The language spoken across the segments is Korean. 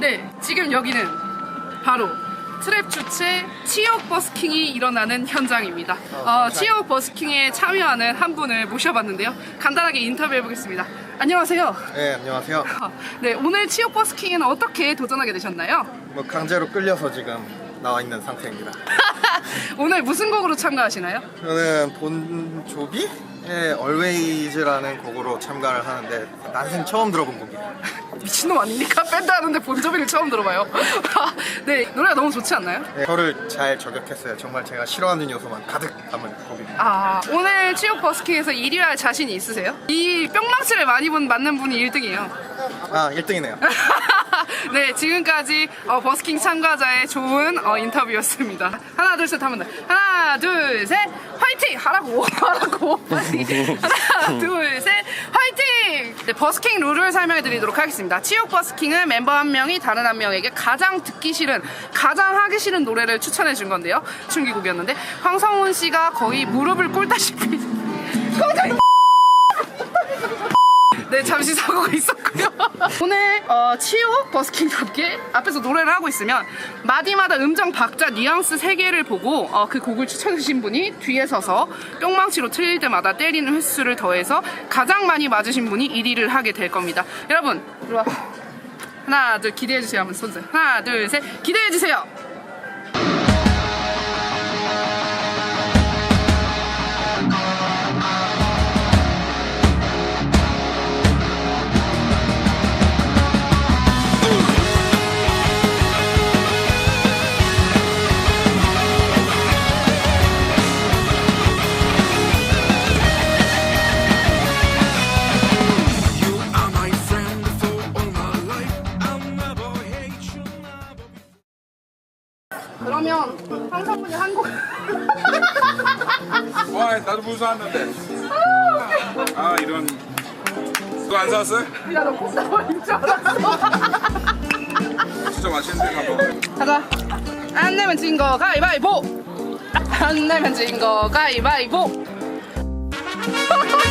네, 지금 여기는 바로 트랩 주최 치역 버스킹이 일어나는 현장입니다. 어, 치역 버스킹에 참여하는 한 분을 모셔봤는데요. 간단하게 인터뷰해 보겠습니다. 안녕하세요. 네, 안녕하세요. 네, 오늘 치역 버스킹에는 어떻게 도전하게 되셨나요? 뭐 강제로 끌려서 지금 나와 있는 상태입니다. 오늘 무슨 곡으로 참가하시나요? 저는 본 조비 의 Always라는 곡으로 참가를 하는데 난생 처음 들어본 곡이에요. 미친놈 아닙니까? 밴드 하는데 본조비를 처음 들어봐요. 네, 노래가 너무 좋지 않나요? 네, 저를 잘 저격했어요. 정말 제가 싫어하는 요소만 가득 담은 곡입니다. 아, 오늘 치역 버스킹에서 1위 할 자신이 있으세요? 이 뿅망치를 많이 본 맞는 분이 1등이에요. 아, 1등이네요. 네, 지금까지 어, 버스킹 참가자의 좋은 어, 인터뷰였습니다. 하나, 둘, 셋 하면 돼. 하나, 둘, 셋, 화이팅! 하라고, 하라고. 하나, 둘, 셋, 화이팅! 네, 버스킹 룰을 설명해 드리도록 하겠습니다. 치욕 버스킹은 mem버 한 명이 다른 한 명에게 가장 듣기 싫은, 가장 하기 싫은 노래를 추천해 준 건데요. 춘기곡이었는데, 황성훈 씨가 거의 무릎을 꿇다시피. 네, 잠시 사고가 있었고요. 오늘 어, 치오 버스킹답게 앞에서 노래를 하고 있으면 마디마다 음정 박자 뉘앙스 세 개를 보고 어, 그 곡을 추천해주신 분이 뒤에 서서 뿅망치로 틀릴 때마다 때리는 횟수를 더해서 가장 많이 맞으신 분이 1위를 하게 될 겁니다. 여러분, 이리 와. 하나, 둘, 기대해주세요. 한번 손들. 하나, 둘, 셋, 기대해주세요. 그거 안 사왔어요? 야, 너 콧사발인 줄 알았어. 진짜 맛있는데 한번 가자. 안 내면 진 거 가위바위보. 안 내면 진 거 가위바위보.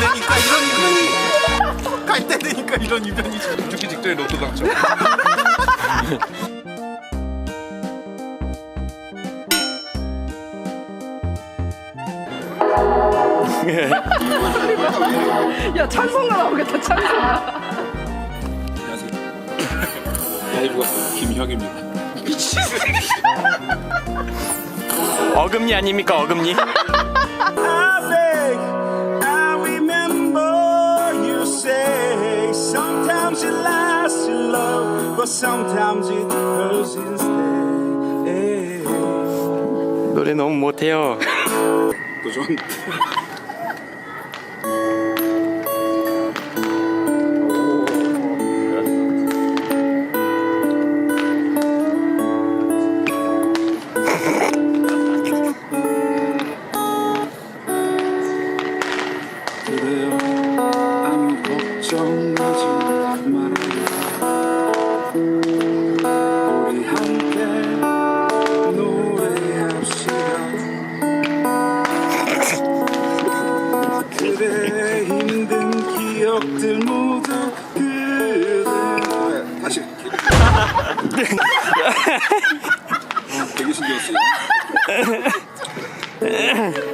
되니까 이런 이변이 갈 때 되니까 이런 이변이 죽기 직전에 로또 당첨 야 찬송가 나오겠다 찬송가. 안녕하세요 라이브가 김혁입니다 어금니 아닙니까 어금니? I remember you say sometimes it lasts in love, but sometimes it hurts instead. 노래 너무 못해요. 도전 Yeah.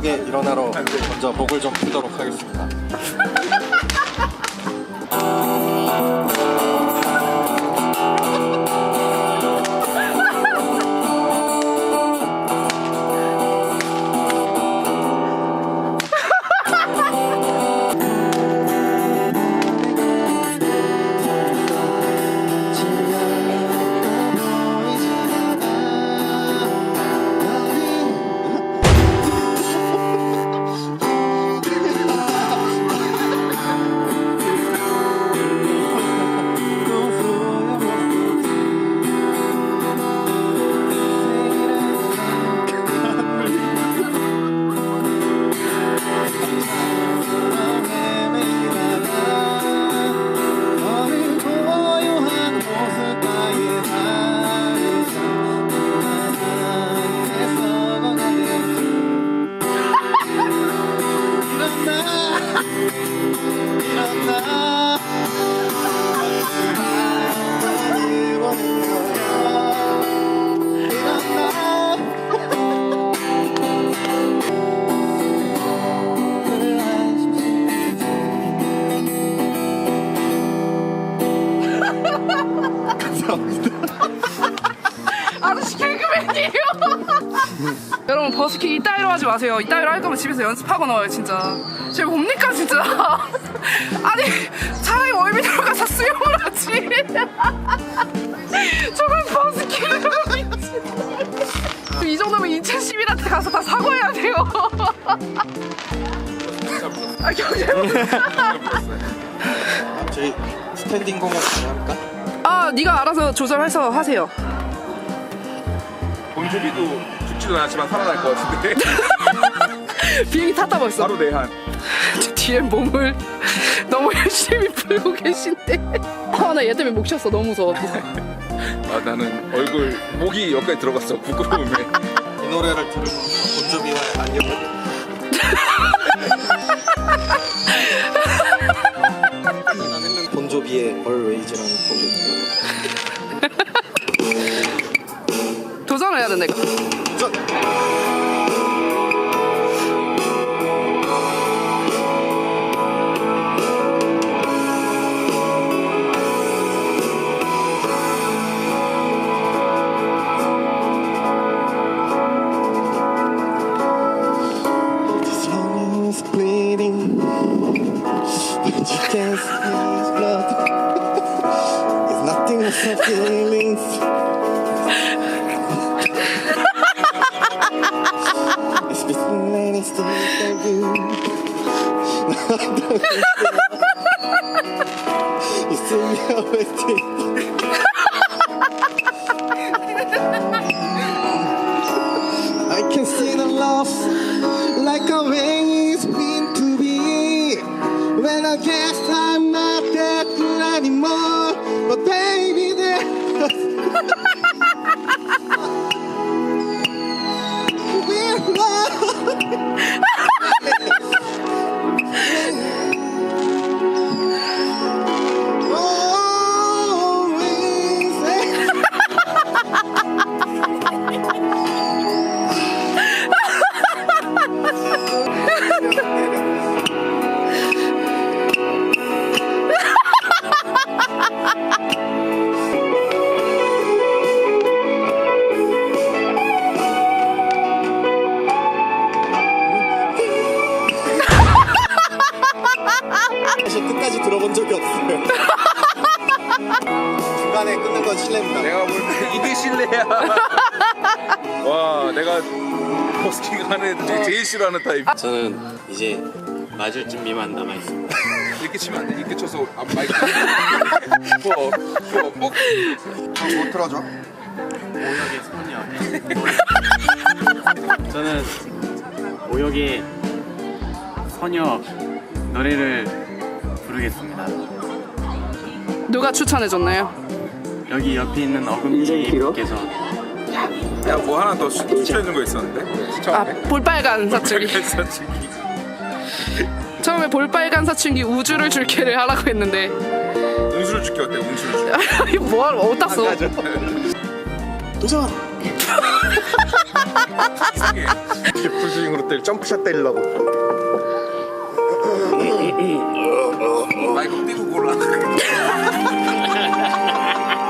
급하게 일어나러 먼저 목을 좀 풀도록 하겠습니다. 마세요. 이따위로 할 거면 집에서 연습하고 나와요 진짜. 쟤 뭡니까 진짜. 아니 차라리 월미 들어가서 수영을 하지. 버스킹을 미친. 이 정도면 인천 시민한테 가서 다 사과해야 돼요. 아 경제. 저희 스탠딩 공연 가능할까? 아 네가 알아서 조절해서 하세요. 본조비도 죽지도 않았지만 살아날 것 같은데 비행기 탔다 벌써. 바로 내한 뒤에 몸을 너무 열심히 풀고 계신데. 아, 나 얘 때문에 목 쉬었어. 너무 무서워. 아 나는 얼굴 목이 여기까지 들어갔어 부끄러움에 이 노래를 들으면서 본조비와의 안녕을 본조비의 Always라는 곡이 도전해야 돼, 내가. 전 blood. It's nothing of feelings. it's been ladies to meet you. you see me always When I guess I'm not that good anymore, but baby, there. 와 내가 버스킹 하는 애 중에 제일 싫어하는 타입 저는 이제 맞을 준비만 남아 있습니다. 이렇게 치면 안돼 이렇게 쳐서 앞 마이크 뭐, 뭐, 뭐, 못 틀어줘. 오역의 소녀. 저는 오역의 소녀 노래를 부르겠습니다. 누가 추천해줬나요? 여기 옆에 있는 어금니께서 야 뭐 하나 더 추- 추천해준 거 있었는데 아, 볼빨간 사춘기. 처음에 볼빨간 사춘기 우주를 줄게를 하라고 했는데. 운수를 줄게 어때 운수를 줄게 이거 뭐하러, 어디다 써? 도전! 이상해 풀스윙으로 때리 점프샷 때리려고. 마이크 띄고 골라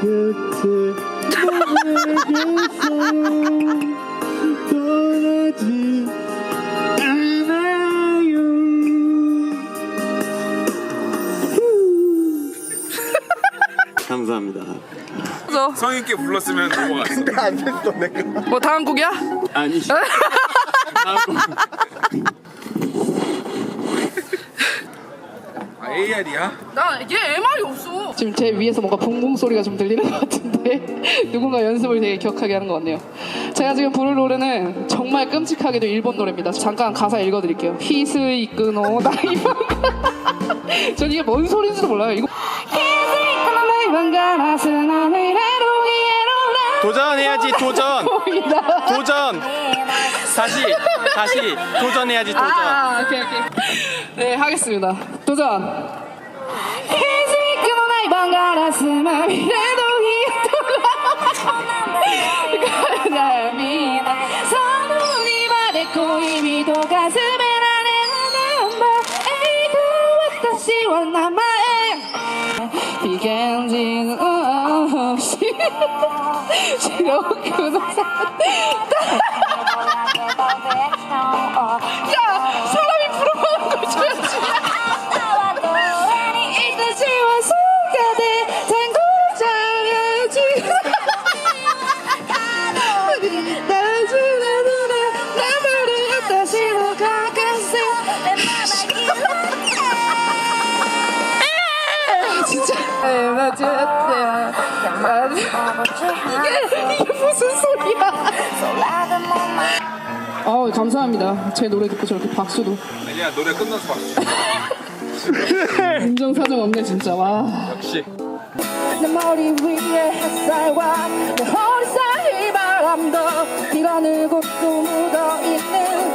나곁 곳에 너에게서 떠나지 않아요 감사합니다. 그죠? 성의 있게 불렀으면 넘어갔어. 안 됐어 내가 뭐 다음 곡이야? 아니. 아, AR이야? 나얘 MR이 없어. 지금 제 위에서 뭔가 붕붕 소리가 좀 들리는 것 같은데 누군가 연습을 되게 격하게 하는 것 같네요. 제가 지금 부를 노래는 정말 끔찍하게도 일본 노래입니다. 잠깐 가사 읽어드릴게요. 히스 이끄노 나이방. 전 이게 뭔 소리인지도 몰라요. 이거. 도전해야지 도전 도전 다시 다시 도전해야지 도전 아, 오케이, 오케이. 네, 하겠습니다. 도전. 나이방 가라스마 미래도 히토라 미나 서눈이 바래고 이미도 가슴에 나는 나는 에이도 와타시와 나마에. 비겐진 없이 지옥으로 야 사람이 부러워하는 걸 줘야지 맞았다 이게 이게 무슨 소리야 어 감사합니다 제 노래 듣고 저렇게 박수도 아니야, 노래 끝나서 봤어. 인정사정 없네 진짜 와 역시. 내 머리 위에 햇살과 내 허리 사이 바람도 피가 늘고 또 묻어있는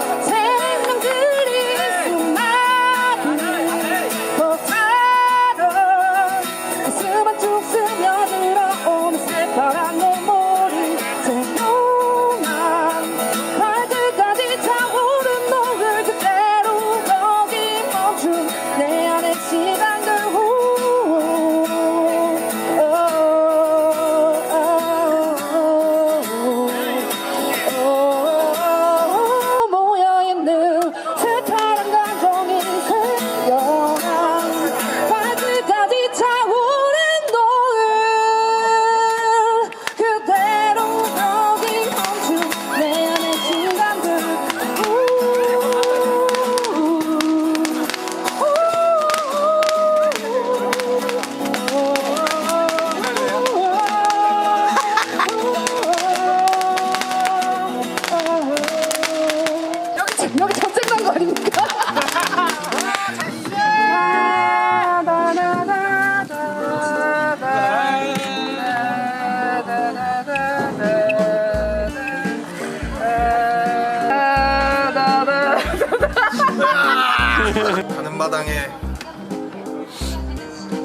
가는 마당에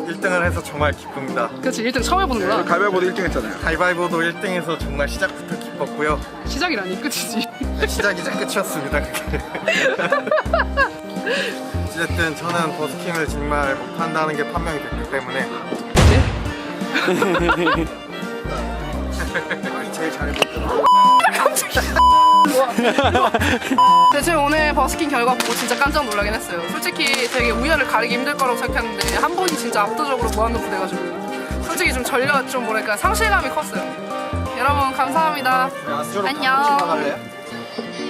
1등을 해서 정말 기쁩니다. 그렇지 1등 처음 해보는구나. 가위바위보도 1등 했잖아요. 가위바위보도 1등해서 정말 시작부터 기뻤고요. 시작이라니 끝이지 시작이자 끝이었습니다 그게. 어쨌든 저는 버스킹을 정말 못한다는 게 판명이 됐기 때문에. 아니 제일 잘해볼게요 근데 제가 오늘 버스킹 결과 보고 진짜 깜짝 놀라긴 했어요. 솔직히 되게 우열을 가리기 힘들 거라고 생각했는데 한 분이 진짜 압도적으로 무한도부 돼가지고 솔직히 좀 전려 좀 뭐랄까 상실감이 컸어요. 여러분 감사합니다. 안녕.